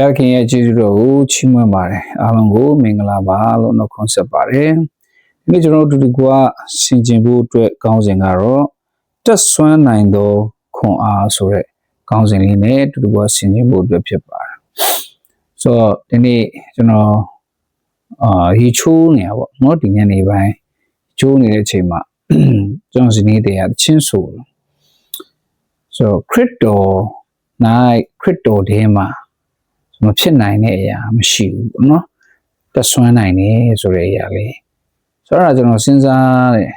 ရခင်ရဲ့ကျေးဇူးတော်ကိုချီးမွမ်းပါတယ်အားလုံးကိုမင်္ဂလာပါလို့နှုတ်ခွန်းဆက်ပါတယ်ဒီနေ့ကျွန်တော်တို့တူတူကဆင်ခြင်ဖို့အတွက်ကောင်းစဉ်ကတော့တက်ဆွမ်းနိုင်သောခွန်အားဆိုတဲ့ကောင်းစဉ်လေးနဲ့တူတူကဆင်ခြင်ဖို့အတွက်ဖြစ်ပါတယ်ဆိုတော့ဒီနေ့ကျွန်တော်အာဟီချိုးနေတာပေါ့နော်ဒီညနေပိုင်းချိုးနေတဲ့အချိန်မှာကျွန်တော်ဇနီးတွေကချင်းဆိုလို့ဆိုတော့ခရစ်တော် night ခရစ်တော်ထဲမှာ မဖြစ်နိုင်တဲ့အရာမရှိဘူးပေါ့နော်တက်ဆွမ်းနိုင်တယ်ဆိုတဲ့အရာလေးဆိုတော့ကျွန်တော်စဉ်းစားတယ်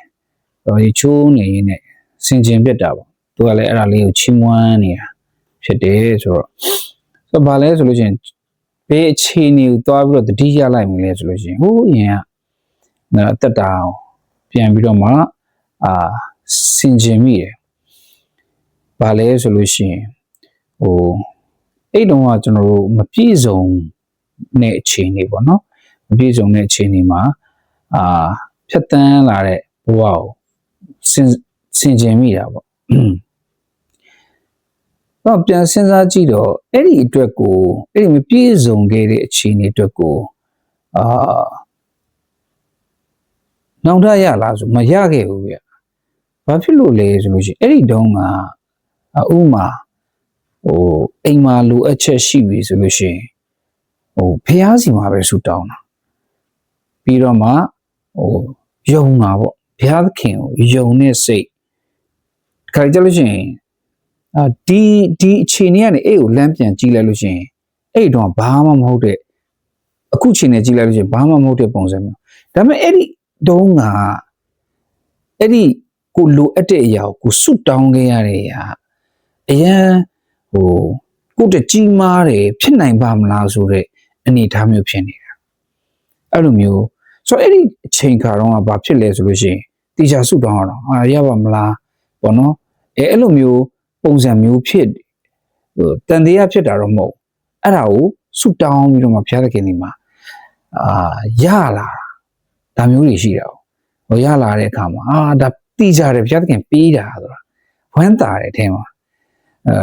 ဟိုချိုးနေရင်းနဲ့စင်ကျင်ပြတ်တာပေါ့သူကလည်းအဲ့ဒါလေးကိုချီးမွမ်းနေတာဖြစ်တယ်ဆိုတော့ဆိုတော့ဘာလဲဆိုလို့ချင်းဘေးအခြေအနေကိုသွားပြီးတော့တတိယလိုက်မိလဲဆိုလို့ချင်းဟိုးအရင်ကနော်တက်တာအောင်ပြန်ပြီးတော့မှအာစင်ကျင်မိတယ်ဘာလဲဆိုလို့ရှိရင်ဟို အဲ့တုန်းကကျွန်တော်တို့မပြည့်စုံတဲ့အခြေအနေပေါ့နော်မပြည့်စုံတဲ့အခြေအနေမှာအာဖြတ်တန်းလာတဲ့ဘဝကိုစင်စင်ကျင်မိတာပေါ့တော့ပြန်စဉ်းစားကြည့်တော့အဲ့ဒီအတွက်ကိုအဲ့ဒီမပြည့်စုံခဲ့တဲ့အခြေအနေအတွက်ကိုအာနောင်တရလားဆိုမရခဲ့ဘူးဗျဘာဖြစ်လို့လဲဆိုလို့ရှိရင်အဲ့ဒီတုန်းကဥမာ ဟိုအိမ်မှာလိုအပ်ချက်ရှိပြီဆိုလို့ရှိရင်ဟိုဖះစီမှာပဲဆူတောင်းတာပြီးတော့မှဟိုယုံတာပေါ့ဘုရားသခင်ကိုယုံတဲ့စိတ်ခါကြလို့ရှိရင်အာဒီဒီအခြေအနေကနေအဲ့ကိုလမ်းပြန်ကြည့်လိုက်လို့ရှိရင်အဲ့တော့ဘာမှမဟုတ်တဲ့အခုချိန်နဲ့ကြည့်လိုက်လို့ရှိရင်ဘာမှမဟုတ်တဲ့ပုံစံမျိုးဒါပေမဲ့အဲ့ဒီတုံးကအဲ့ဒီကိုလိုအပ်တဲ့အရာကိုကိုစွတ်တောင်းခဲ့ရတဲ့အရာအရန် ဟိုကိုတကြီးမားတယ်ဖြစ်နိုင်ပါမလားဆိုတဲ့အနေအထားမျိုးဖြစ်နေတာအဲ့လိုမျိုးဆိုတော့အဲ့ဒီအချိန်ခါတော့ကဘာဖြစ်လဲဆိုလို့ရှိရင်တေချာဆုတောင်းရတော့အာရပါမလားပေါ့နော်အဲအဲ့လိုမျိုးပုံစံမျိုးဖြစ်ဟိုတန်တရားဖြစ်တာတော့မဟုတ်အဲ့ဒါကိုဆုတောင်းပြီးတော့မှဘုရားသခင်ဒီမှာအာရလာတာဒါမျိုးတွေရှိတာဟိုရလာတဲ့အခါမှာအာဒါတိကြတယ်ဘုရားသခင်ပေးတာဆိုတာဝမ်းသာတယ်အထင်မှာအဲ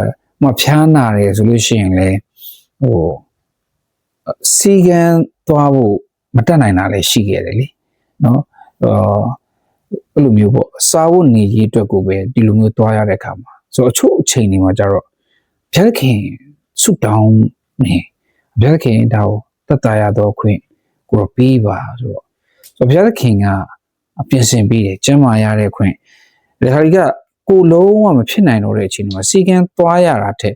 မဖျားနာတယ်ဆိုလို့ရှိရင်လေဟိုစီကံသွားဖို့မတက်နိုင်တာလည်းရှိခဲ့တယ်လीနော်အော်အဲ့လိုမျိုးပေါ့စားဖို့နေရေးအတွက်ကိုပဲဒီလိုမျိုးသွားရတဲ့အခါမှာဆိုတော့အချို့အချိန်တွေမှာကျတော့ဘုရားခင်ဆုတောင်းနေဘုရားခင်ဒါကိုတတ်တာရတော့ခွင့်ကိုတော့ပေးပါဆိုတော့ဆိုတော့ဘုရားခင်ကအပြင်ဆင်ပေးတယ်ကျမ်းမာရတဲ့ခွင့်ဒါခါကြီးက ကိုလုံးဝမဖြစ်နိုင်တော့တဲ့အချိန်မှာစီကန်းသွားရတာတဲ့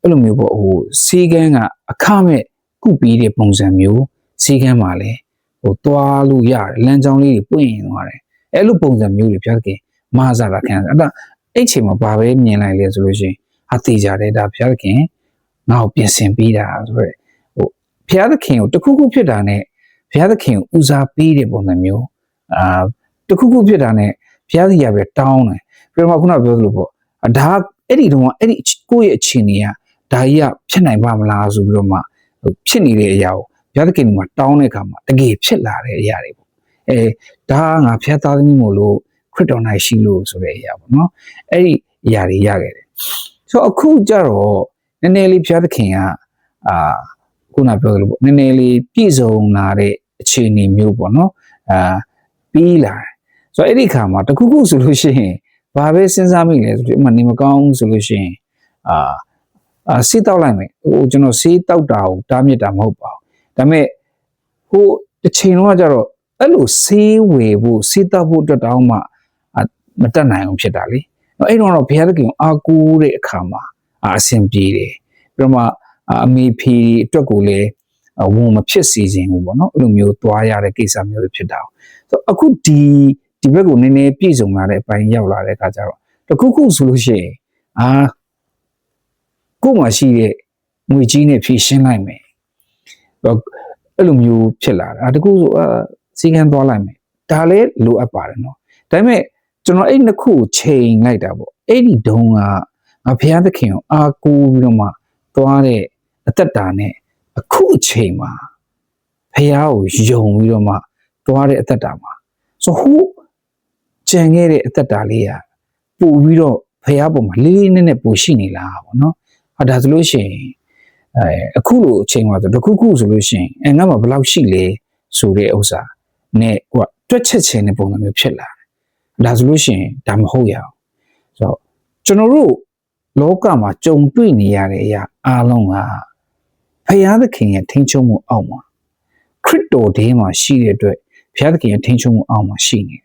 အဲ့လိုမျိုးပေါ့ဟိုစီကန်းကအခမဲ့ကုပြီးတဲ့ပုံစံမျိုးစီကန်းမှာလဲဟိုသွားလို့ရတယ်လမ်းကြောင်းလေးတွေပွင့်ရင်သွားတယ်အဲ့လိုပုံစံမျိုးတွေပြောခင်မဟာစာတာခံအဲ့ဒါအဲ့ချိန်မှာဘာပဲမြင်လိုက်လဲဆိုလို့ရှိရင်အသေးကြတယ်ဒါဘုရားခင်ငါ့ကိုပြင်ဆင်ပေးတာဆိုတော့ဟိုဘုရားသခင်ကိုတခုခုဖြစ်တာနဲ့ဘုရားသခင်ကိုဦးစားပေးတဲ့ပုံစံမျိုးအာတခုခုဖြစ်တာနဲ့ဘုရားသခင်ကပဲတောင်းတယ် ပြီးတော့ခုနပြောသလိုပေါ့ဒါအဲ့ဒီတုန်းကအဲ့ဒီကိုယ့်ရဲ့အခြေအနေကဒါကြီးကဖြစ်နိုင်ပါမလားဆိုပြီးတော့မှဖြစ်နေတဲ့အရာကိုဘုရားသခင်ကတောင်းတဲ့အခါမှာတကယ်ဖြစ်လာတဲ့အရာတွေပေါ့အဲဒါကငါဖျက်သားသမီးမို့လို့ခရစ်တော်၌ရှိလို့ဆိုတဲ့အရာပေါ့နော်အဲ့ဒီအရာတွေရခဲ့တယ်ဆိုတော့အခုကျတော့နည်းနည်းလေးဘုရားသခင်ကအာခုနပြောသလိုပေါ့နည်းနည်းလေးပြည့်စုံလာတဲ့အခြေအနေမျိုးပေါ့နော်အာပြီးလာတယ်ဆိုတော့အဲ့ဒီခါမှာတခုခုဆိုလို့ရှိရင် ဘာပဲစဉ်းစားမိလဲဆိုတော့အမှနေမကောင်းဆိုလို့ရှိရင်အာအာဆေးတောက်လိုက်မယ်ဟိုကျွန်တော်ဆေးတောက်တာကိုတားမြစ်တာမဟုတ်ပါဘူးဒါပေမဲ့ဟိုတစ်ချိန်လုံးကကြတော့အဲ့လိုဆေးဝယ်ဖို့ဆေးတောက်ဖို့အတွက်တောင်းမှမတက်နိုင်အောင်ဖြစ်တာလေအဲ့တော့တော့ဘုရားသခင်အာကူတဲ့အခါမှာအဆင်ပြေတယ်ပြီးတော့မှအမေဖီအတွက်ကိုလည်းဝန်မဖြစ်စေခြင်းဘူးပေါ့နော်အဲ့လိုမျိုးသွားရတဲ့ကိစ္စမျိုးတွေဖြစ်တာဆိုအခုဒီ ဒီဘက်ကိုနည်းနည်းပြည့်စုံလာတဲ့အပိုင်းရောက်လာတဲ့အခါကျတော့တခုခုဆိုလို့ရှိရင်အာကို့မှာရှိတဲ့ငွေကြီးနဲ့ဖြည့်ရှင်းလိုက်မယ်အဲ့လိုမျိုးဖြစ်လာတာတခုဆိုအာစီကံသွားလိုက်မယ်ဒါလည်းလိုအပ်ပါတယ်နော်ဒါပေမဲ့ကျွန်တော်အဲ့နှစ်ခုချိန်လိုက်တာပေါ့အဲ့ဒီတုန်းကငါဘုရားသခင်ကိုအာကိုးပြီးတော့မှသွားတဲ့အသက်တာနဲ့အခုအချိန်မှာဘုရားကိုယုံပြီးတော့မှသွားတဲ့အသက်တာမှာဆိုဟို ကြံခဲ့တဲ့အသက်တာလေးကပို့ပြီးတော့ဖះပေါ်မှာလေးလေးနက်နက်ပို့ရှိနေလားပေါ့နော်ဟာဒါဆိုလို့ရှိရင်အဲအခုလိုအချိန်မှာဆိုတစ်ခုခုဆိုလို့ရှိရင်အဲငါမှဘယ်လောက်ရှိလဲဆိုတဲ့ဥစ္စာနဲ့ဟိုကတွက်ချက်ခြင်းတဲ့ပုံစံမျိုးဖြစ်လာတယ်ဒါဆိုလို့ရှိရင်ဒါမဟုတ်ရအောင်ဆိုတော့ကျွန်တော်တို့လောကမှာကြုံတွေ့နေရတဲ့အရာအားလုံးကဖယားသခင်ရဲ့ထိန်းချုပ်မှုအောက်မှာခရစ်တော်ဒေးမှာရှိတဲ့အတွက်ဖယားသခင်ရဲ့ထိန်းချုပ်မှုအောက်မှာရှိနေတယ်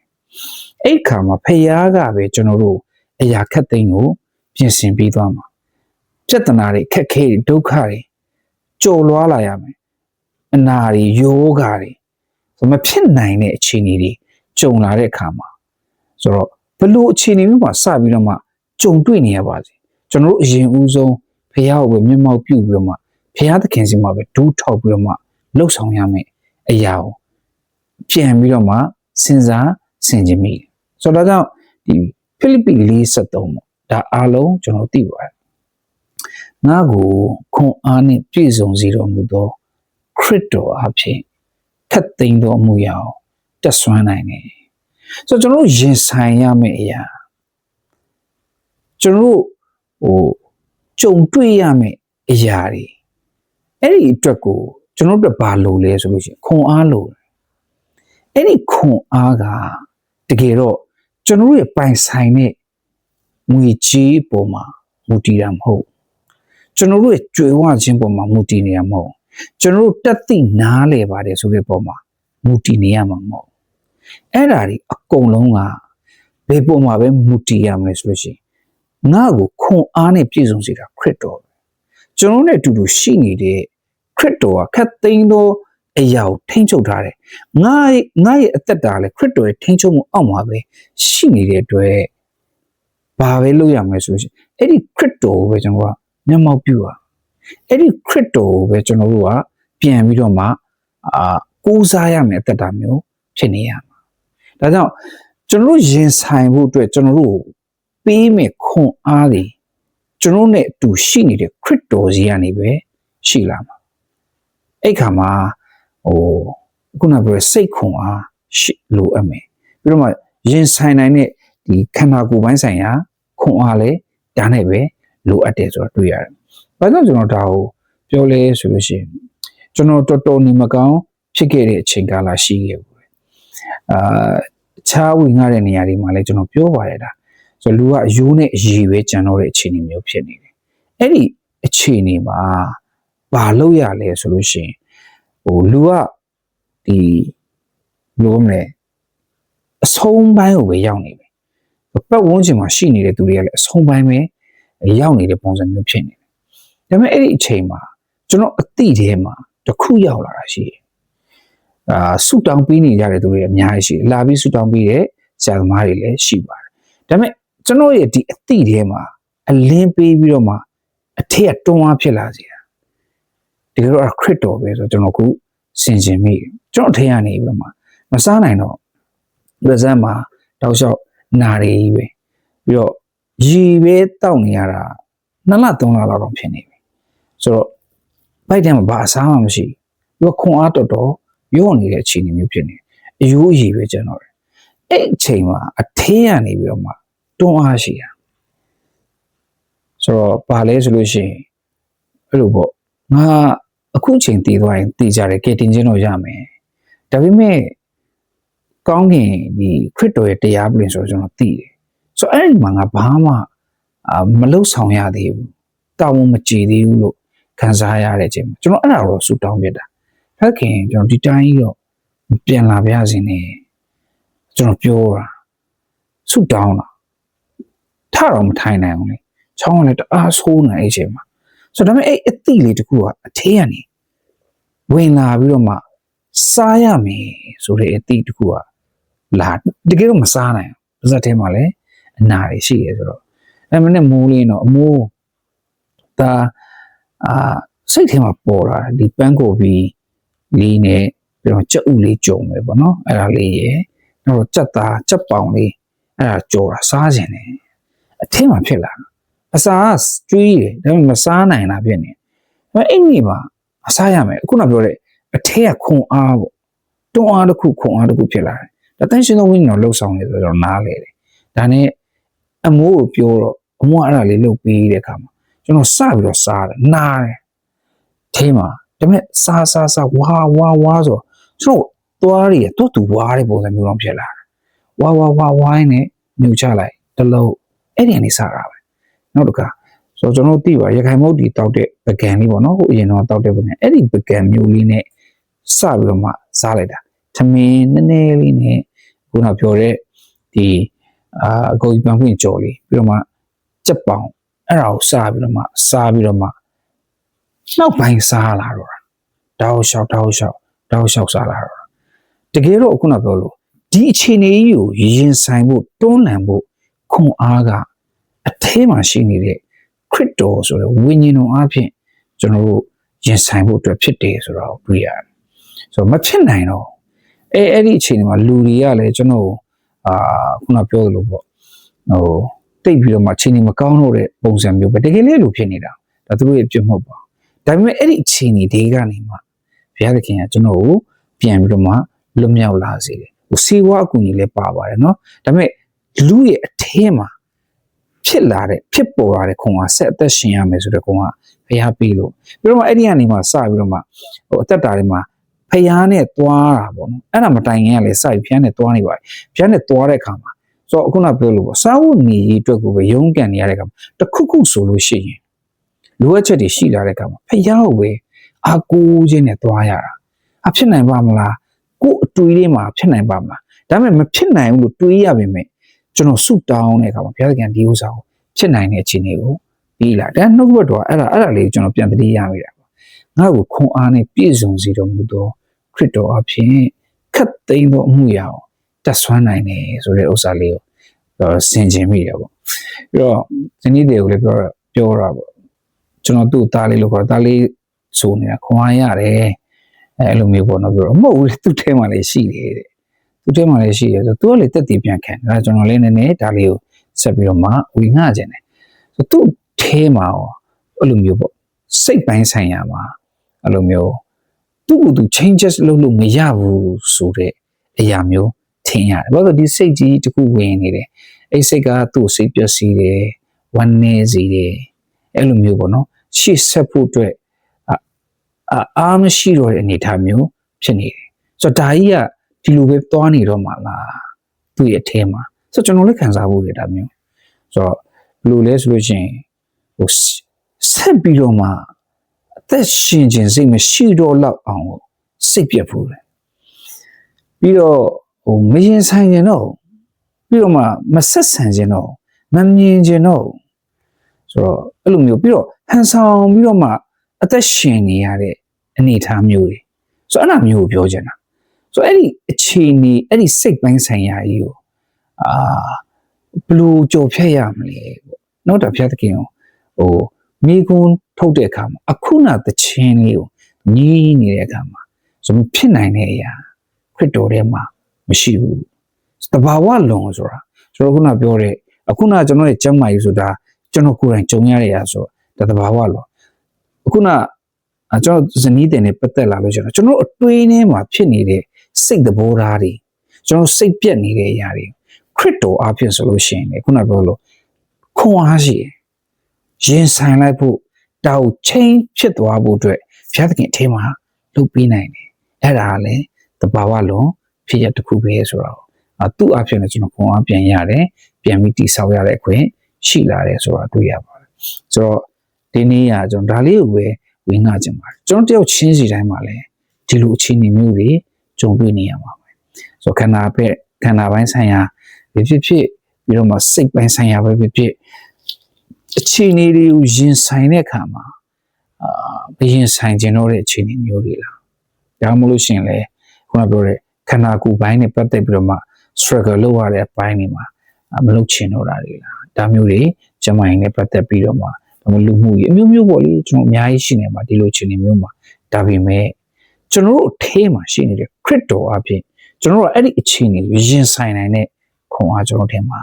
အဲ့ဒီခါမှာဖယားကပဲကျွန်တော်တို့အရာခက်သိမ်းကိုပြင်ဆင်ပြီးသွားမှာပြဿနာတွေခက်ခဲတွေဒုက္ခတွေကြော်လွားလာရမယ်အနာတွေယောဂတွေဆိုမဖြစ်နိုင်တဲ့အခြေအနေတွေကြုံလာတဲ့အခါမှာဆိုတော့ဘလို့အခြေအနေမျိုးမှာစပြီးတော့မှကြုံတွေ့နေရပါစေကျွန်တော်တို့အရင်ဦးဆုံးဖះကိုပဲမျက်မှောက်ပြုပြီးတော့မှဖះသခင်စီမှာပဲဒူးထောက်ပြီးတော့မှလှုပ်ဆောင်ရမယ်အရာကိုပြန်ပြီးတော့မှစဉ်းစားဆင်ခြင်မိတယ် ဆိုတော့ဒါကြောင့်ဒီဖိလိပ္ပိ43ပေါ့ဒါအားလုံးကျွန်တော်သိပါတယ်ငါကိုခွန်အားနှင့်ပြည့်စုံစေတော်မူသောခရစ်တော်အဖြစ်ခတ်သိမ်းသောအမှုရာကိုတက်ဆွမ်းနိုင်တယ်ဆိုတော့ကျွန်တော်တို့ရင်ဆိုင်ရမယ့်အရာကျွန်တော်တို့ဟိုကြုံတွေ့ရမယ့်အရာတွေအဲ့ဒီအတွက်ကိုကျွန်တော်တို့ဘာလို့လဲဆိုလို့ရှိရင်ခွန်အားလို့အဲ့ဒီခွန်အားကတကယ်တော့ ကျွန်တော်တို့ရဲ့ပိုင်ဆိုင်တဲ့ငွေကြေးပေါ်မှာမူတည်တာမဟုတ်ကျွန်တော်တို့ရဲ့ကြွယ်ဝခြင်းပေါ်မှာမူတည်နေရမဟုတ်ကျွန်တော်တို့တက်သိနားလဲပါတယ်ဆိုတဲ့ပေါ်မှာမူတည်နေရမှာမဟုတ်အဲ့ဓာတွေအကုန်လုံးကဘယ်ပေါ်မှာပဲမူတည်ရမလဲဆိုလို့ရှိရင်ငါ့ကိုခွန်အားနဲ့ပြည့်စုံစေတာခရစ်တော်ပဲကျွန်တော်နဲ့အတူတူရှိနေတဲ့ခရစ်တော်ကခတ်သိမ်းသော အရာကိုထိန်းချုပ်ထားတယ်ငါရဲ့ငါရဲ့အသက်တာလည်းခရစ်တော်ရဲ့ထိန်းချုပ်မှုအောက်မှာပဲရှိနေတဲ့အတွက်ဘာပဲလုပ်ရမလဲဆိုလို့ရှိရင်အဲ့ဒီခရစ်တော်ကိုပဲကျွန်တော်ကမျက်မှောက်ပြုတာအဲ့ဒီခရစ်တော်ကိုပဲကျွန်တော်တို့ကပြန်ပြီးတော့မှအာကိုးစားရမယ်အသက်တာမျိုးဖြစ်နေရမှာဒါကြောင့်ကျွန်တော်တို့ရင်ဆိုင်ဖို့အတွက်ကျွန်တော်တို့ပေးမဲ့ခွန်အားတွေကျွန်တော်နဲ့အတူရှိနေတဲ့ခရစ်တော်ကြီးကနေပဲရှိလာမှာအဲ့ခါမှာ ဟိုခုနကပြောစိတ်ခွန်အားရှိလိုအပ်မယ်ပြီးတော့မှရင်ဆိုင်နိုင်တဲ့ဒီခန္ဓာကိုယ်ပိုင်းဆိုင်ရာခွန်အားလည်းဒါနဲ့ပဲလိုအပ်တယ်ဆိုတော့တွေ့ရတယ်။ဘာကြောင့်ကျွန်တော်ဒါကိုပြောလဲဆိုလို့ရှိရင်ကျွန်တော်တော်တော်နေမကောင်းဖြစ်ခဲ့တဲ့အချိန်ကာလရှိခဲ့ဘူး။အာခြားဝင်ရတဲ့နေရာတွေမှာလည်းကျွန်တော်ပြောပါရတာ။ဆိုတော့လူကအယိုးနဲ့အရည်ပဲကြံတော့တဲ့အခြေအနေမျိုးဖြစ်နေတယ်။အဲ့ဒီအခြေအနေမှာဘာလုပ်ရလဲဆိုလို့ရှိရင် ဟိုလူကဒီလို့မလဲအဆုံးပိုင်းကိုပဲရောက်နေပြီပတ်ဝန်းကျင်မှာရှိနေတဲ့သူတွေကလည်းအဆုံးပိုင်းပဲရောက်နေတဲ့ပုံစံမျိုးဖြစ်နေတယ်ဒါပေမဲ့အဲ့ဒီအချိန်မှာကျွန်တော်အတိထဲမှာတစ်ခုရောက်လာတာရှိတယ်အာဆူတောင်းပေးနေကြတဲ့သူတွေအများကြီးရှိတယ်လာပြီးဆူတောင်းပေးတဲ့ဆရာသမားတွေလည်းရှိပါတယ်ဒါပေမဲ့ကျွန်တော်ရဲ့ဒီအတိထဲမှာအလင်းပေးပြီးတော့မှအထက်ကတွန်းအားဖြစ်လာစေတာ ဒီလိုတော့ခရစ်တော်ပဲဆိုတော့ကျွန်တော်ခုစင်ကျင်မိကျွန်တော်ထင်ရနေပြီးတော့မှမစားနိုင်တော့လက်စမ်းမှာတောက်လျှောက်နာရီကြီးပဲပြီးတော့ရီပဲတောက်နေရတာနှစ်လသုံးလလောက်တော့ဖြစ်နေပြီဆိုတော့ဘိုက်ထဲမှာဘာအစားမှမရှိဘူးခွန်အားတော်တော်ရော့နေတဲ့အခြေအနေမျိုးဖြစ်နေအယိုးအည်ပဲကျွန်တော်တယ်အဲ့အချိန်မှာအထင်းရနေပြီးတော့မှတွန်းအားရှိတာဆိုတော့ဘာလဲဆိုလို့ရှိရင်အဲ့လိုပေါ့ ငါအခုချိန်တည်သွားရင်တည်ကြတယ်ကဲတင်ချင်းတော့ရမယ်ဒါပေမဲ့ကောင်းကင်ဒီခရစ်တော်ရဲ့တရားပြင်ဆိုတော့ကျွန်တော်သိတယ်ဆိုတော့အဲ့ဒီမှာငါဘာမှအာမလုဆောင်ရသေးဘူးတာဝန်မကြည်သေးဘူးလို့ခံစားရတဲ့အချိန်မှာကျွန်တော်အဲ့ဒါတော့ဆူတောင်းပြတာဖက်ခင်ကျွန်တော်ဒီတိုင်းကြီးတော့ပြန်လာပါရစေနဲ့ကျွန်တော်ပြောတာဆူတောင်းတာထတော့မထိုင်နိုင်အောင်လေချောင်းကလည်းတအားဆိုးနေအဲ့ချိန်မှာ ဆိုတော့ဒါပေမဲ့အဲ့အတိလေးတခုကအထေးရနေဝင်လာပြီးတော့မှစားရမယ်ဆိုတဲ့အတိတခုကလာတကယ်တော့မစားနိုင်ဘူးပါဇက်ထဲမှာလည်းအနာတွေရှိရဲဆိုတော့အဲ့မနဲ့မိုးလင်းတော့အမိုးဒါအာစိတ်ထဲမှာပေါ်လာဒီပန်းကိုပြီးလေးနဲ့ပြီးတော့ကြက်ဥလေးကြုံပဲပေါ့နော်အဲ့ဒါလေးရယ်နောက်တော့ကြက်သားကြက်ပေါင်လေးအဲ့ဒါကြော်တာစားခြင်းတယ်အထင်းမှာဖြစ်လာ အစာကျွေးတယ်ဒါပေမဲ့မစားနိုင်တာဖြစ်နေအဲ့အဲ့ဒီမှာအစားရမယ်အခုနပြောတဲ့အထက်ကခွန်အားပေါ့တွန်းအားတစ်ခုခွန်အားတစ်ခုဖြစ်လာတယ်ဒါတန်ရှင်သောဝိညာဉ်တော်လှုပ်ဆောင်နေဆိုတော့နားလေတယ်ဒါနဲ့အမိုးကိုပြောတော့အမိုးအဲ့ဒါလေးလှုပ်ပေးတဲ့အခါမှာကျွန်တော်စပြီးတော့စားတယ်နားတယ်ထဲမှာဒါပေမဲ့စားစားစားဝါဝါဝါဆိုကျွန်တော်သွားရတူတူဝါတဲ့ပုံစံမျိုးတော့ဖြစ်လာတယ်ဝါဝါဝါဝိုင်းနဲ့ညှို့ချလိုက်တလုံးအဲ့ဒီကနေစားတာပဲ နောက်တစ်ခါဆိုတော့ကျွန်တော်သိပါရခိုင်မုတ်တီတောက်တဲ့ပကံလေးပေါ့နော်ဟိုအရင်တော့တောက်တဲ့ပကံအဲ့ဒီပကံမျိုးလေးနဲ့စပြီးတော့မှစားလိုက်တာသမင်းနည်းနည်းလေးနဲ့ခုနပြောတဲ့ဒီအာအကိုကြီးပန်ဖွင့်ကြော်လေးပြီးတော့မှကြက်ပောင်အဲ့ဒါကိုစားပြီးတော့မှစားပြီးတော့မှနောက်ပိုင်းစားလာတော့တာတောက်လျှောက်တောက်လျှောက်တောက်လျှောက်စားလာတော့တာတကယ်တော့ခုနပြောလို့ဒီအခြေအနေကြီးကိုရင်ဆိုင်ဖို့တွန်းလှန်ဖို့ခွန်အားက အထဲမှာရှိနေတဲ့ခရစ်တော်ဆိုတဲ့ဝိညာဉ်တော်အဖြစ်ကျွန်တော်တို့ရင်ဆိုင်ဖို့အတွက်ဖြစ်တယ်ဆိုတော့တွေ့ရတယ်ဆိုတော့မဖြစ်နိုင်တော့အဲအဲ့ဒီအခြေအနေမှာလူတွေကလည်းကျွန်တော်အာခုနပြောသလိုပေါ့ဟိုတိတ်ပြီးတော့မှအခြေအနေမကောင်းတော့တဲ့ပုံစံမျိုးပဲတကယ်လေးလိုဖြစ်နေတာဒါသူတို့ရဲ့ပြတ်မှုတ်ပါဒါပေမဲ့အဲ့ဒီအခြေအနေတွေကနေမှဘုရားသခင်ကကျွန်တော်ကိုပြန်ပြီးတော့မှလွတ်မြောက်လာစေတယ်ဟိုစေဝါအကူကြီးလည်းပါပါတယ်เนาะဒါပေမဲ့လူရဲ့အထဲမှာ ဖြစ်လာတဲ့ဖြစ်ပေါ်လာတဲ့ခုံကဆက်အသက်ရှင်ရမယ်ဆိုတဲ့ခုံကဘုရားပေးလို့ပြီးတော့မှအဲ့ဒီကနေမှစပြီးတော့မှဟိုအသက်တာတွေမှာဖျားနဲ့သွားတာပေါ့နော်အဲ့ဒါမတိုင်ခင်ကလည်းစပြီးဖျားနဲ့သွားနေပါတယ်ဖျားနဲ့သွားတဲ့အခါမှာဆိုတော့အခုနပြောလို့ပေါ့စာဝတ်နေရေးအတွက်ကိုပဲရုန်းကန်နေရတဲ့အခါမှာတစ်ခုခုဆိုလို့ရှိရင်လိုအပ်ချက်တွေရှိလာတဲ့အခါမှာဖျားကိုပဲအာကိုးခြင်းနဲ့သွားရတာအဖြစ်နိုင်ပါမလားကိုယ်အတွေးလေးမှာဖြစ်နိုင်ပါမလားဒါပေမဲ့မဖြစ်နိုင်ဘူးလို့တွေးရပါမယ် ကျွန်တော်ဆုတောင်းတဲ့အခါမှာဘုရားသခင်ဒီဥစ္စာကိုဖြစ်နိုင်တဲ့အခြေအနေကိုပြီးလာတယ်နှုတ်ဘတ်တော်အဲ့ဒါအဲ့ဒါလေးကိုကျွန်တော်ပြန်တတိရမိတာပါငါ့ကိုခွန်အားနဲ့ပြည့်စုံစေတော်မူသောခရစ်တော်အဖြစ်ခတ်သိမ်းသောအမှုရာကိုတက်ဆွမ်းနိုင်တယ်ဆိုတဲ့ဥစ္စာလေးကိုဆင်ခြင်မိတယ်ပေါ့ပြီးတော့ဇနီးတွေကိုလည်းပြောပြောတာပေါ့ကျွန်တော်သူ့သားလေးလို့ခေါ်သားလေးဆိုနေတာခွန်အားရတယ်အဲ့လိုမျိုးပေါ့နော်ပြောတော့မဟုတ်ဘူးသူ့ထဲမှာလည်းရှိတယ်တဲ့ သူ့ထဲမှာလည်းရှိတယ်ဆိုသူကလည်းတက်တည်ပြန်ခံဒါကျွန်တော်လည်းနည်းနည်းဒါလေးကိုဆက်ပြီးတော့မှဝီငှခြင်းတယ်ဆိုသူ့ထဲမှာရောအဲ့လိုမျိုးပေါ့စိတ်ပိုင်းဆိုင်ရာမှာအဲ့လိုမျိုးသူ့ကိုယ်သူ changes လုပ်လို့မရဘူးဆိုတဲ့အရာမျိုးထင်ရတယ်ဘာလို့ဒီစိတ်ကြီးတခုဝင်နေတယ်အဲ့စိတ်ကသူ့စိတ်ပျက်စီးတယ်ဝမ်းနည်းစေတယ်အဲ့လိုမျိုးပေါ့နော်ရှေ့ဆက်ဖို့အတွက်အာအားမရှိတော့တဲ့အနေအထားမျိုးဖြစ်နေတယ်ဆိုတော့ဒါကြီးက ဒီလိုပဲသွားနေတော့မှလားသူ့ရဲ့အထဲမှာဆိုတော့ကျွန်တော်လည်းခံစားဖို့ရတာမျိုးဆိုတော့ဘယ်လိုလဲဆိုလို့ရှိရင်ဟိုဆက်ပြီးတော့မှအသက်ရှင်ခြင်းစိတ်မရှိတော့လောက်အောင်စိတ်ပြတ်ဖို့လေပြီးတော့ဟိုမရင်ဆိုင်ခြင်းတော့ပြီးတော့မှမဆက်ဆံခြင်းတော့မမြင်ခြင်းတော့ဆိုတော့အဲ့လိုမျိုးပြီးတော့ဟန်ဆောင်ပြီးတော့မှအသက်ရှင်နေရတဲ့အနေအထားမျိုးတွေဆိုတော့အဲ့လိုမျိုးကိုပြောချင်တာ ဆိုတော့အဲ့ဒီအခြေအနေအဲ့ဒီစိတ်ပိုင်းဆိုင်ရာကြီးကိုအာဘလို့ကြော်ဖြတ်ရမလဲပေါ့နောက်တော့ဖျက်သခင်ကိုဟိုမိကွန်းထုတ်တဲ့အခါမှာအခုနသချင်းလေးကိုညီးနေတဲ့အခါမှာဆိုမဖြစ်နိုင်တဲ့အရာခရစ်တော်ထဲမှာမရှိဘူးတဘာဝလွန်ဆိုတာကျွန်တော်ခုနပြောတဲ့အခုနကျွန်တော်ရဲ့ကျမ်းမာရေးဆိုတာကျွန်တော်ကိုယ်တိုင်ကြုံရတဲ့အရာဆိုဒါတဘာဝလွန်အခုနအကျွန်တော်ဇနီးတင်နဲ့ပတ်သက်လာလို့ကျွန်တော်ကျွန်တော်အတွေးထဲမှာဖြစ်နေတဲ့ စိတ်သဘောထားတွေကျွန်တော်စိတ်ပြက်နေတဲ့အရာတွေခရစ်တော်အဖြစ်ဆိုလို့ရှိရင်လေခုနပြောလို့ခွန်အားရှိရင်ဆိုင်လိုက်ဖို့တောက်ချင်းဖြစ်သွားဖို့အတွက်ဘုရားသခင်အထင်းမှာလုပ်ပေးနိုင်တယ်အဲ့ဒါလည်းတဘာဝလုံးဖြစ်ရတစ်ခုပဲဆိုတော့အသူ့အဖြစ်နဲ့ကျွန်တော်ခွန်အားပြန်ရတယ်ပြန်ပြီးတိဆောက်ရတဲ့အခွင့်ရှိလာတယ်ဆိုတာတွေ့ရပါတယ်ဆိုတော့ဒီနေ့ကကျွန်တော်ဒါလေးကိုပဲဝင်ငှခြင်းပါတယ်ကျွန်တော်တယောက်ချင်းစီတိုင်းမှာလည်းဒီလိုအခြေအနေမျိုးတွေ ကြုံတွေ့နေရမှာပဲဆိုတော့ခန္ဓာပဲခန္ဓာပိုင်းဆိုင်ရာဖြစ်ဖြစ်ဖြစ်ပြီးတော့မှစိတ်ပိုင်းဆိုင်ရာပဲဖြစ်ဖြစ်အခြေအနေတွေကိုရင်ဆိုင်တဲ့အခါမှာအာဘရင်ဆိုင်ခြင်းတော့တဲ့အခြေအနေမျိုးတွေလားဒါမှမဟုတ်ရှင်လေခုနပြောတဲ့ခန္ဓာကိုယ်ပိုင်းနဲ့ပတ်သက်ပြီးတော့မှ struggle လုပ်ရတဲ့အပိုင်းတွေမှာမလုပ်ချင်တော့တာတွေလားဒါမျိုးတွေကျမရင်နဲ့ပတ်သက်ပြီးတော့မှဒါမှလူမှုကြီးအမျိုးမျိုးပေါ့လေကျွန်တော်အများကြီးရှိနေမှာဒီလိုအခြေအနေမျိုးမှာဒါပေမဲ့ ကျွန်တော်တို့အထဲမှာရှိနေတဲ့ခရစ်တော်အဖြစ်ကျွန်တော်တို့အဲ့ဒီအခြေအနေကိုရင်ဆိုင်နိုင်တဲ့ခွန်အားကျွန်တော်ထဲမှာ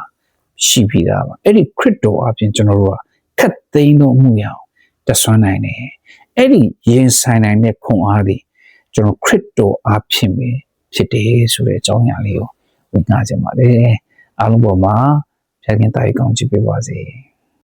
ရှိပြီးသားပါအဲ့ဒီခရစ်တော်အပြင်ကျွန်တော်တို့ကခတ်သိမ်းသောမှုရအောင်တဆွမ်းနိုင်တယ်အဲ့ဒီရင်ဆိုင်နိုင်တဲ့ခွန်အားတွေကျွန်တော်ခရစ်တော်အဖြစ်ပဲဖြစ်တယ်ဆိုတဲ့အကြောင်းအရာလေးကိုဝင်ငှားခြင်းပါတယ်အားလုံးပေါ်မှာဖြတ်ခင်တာရီကောင်းချစ်ပေးပါစေ။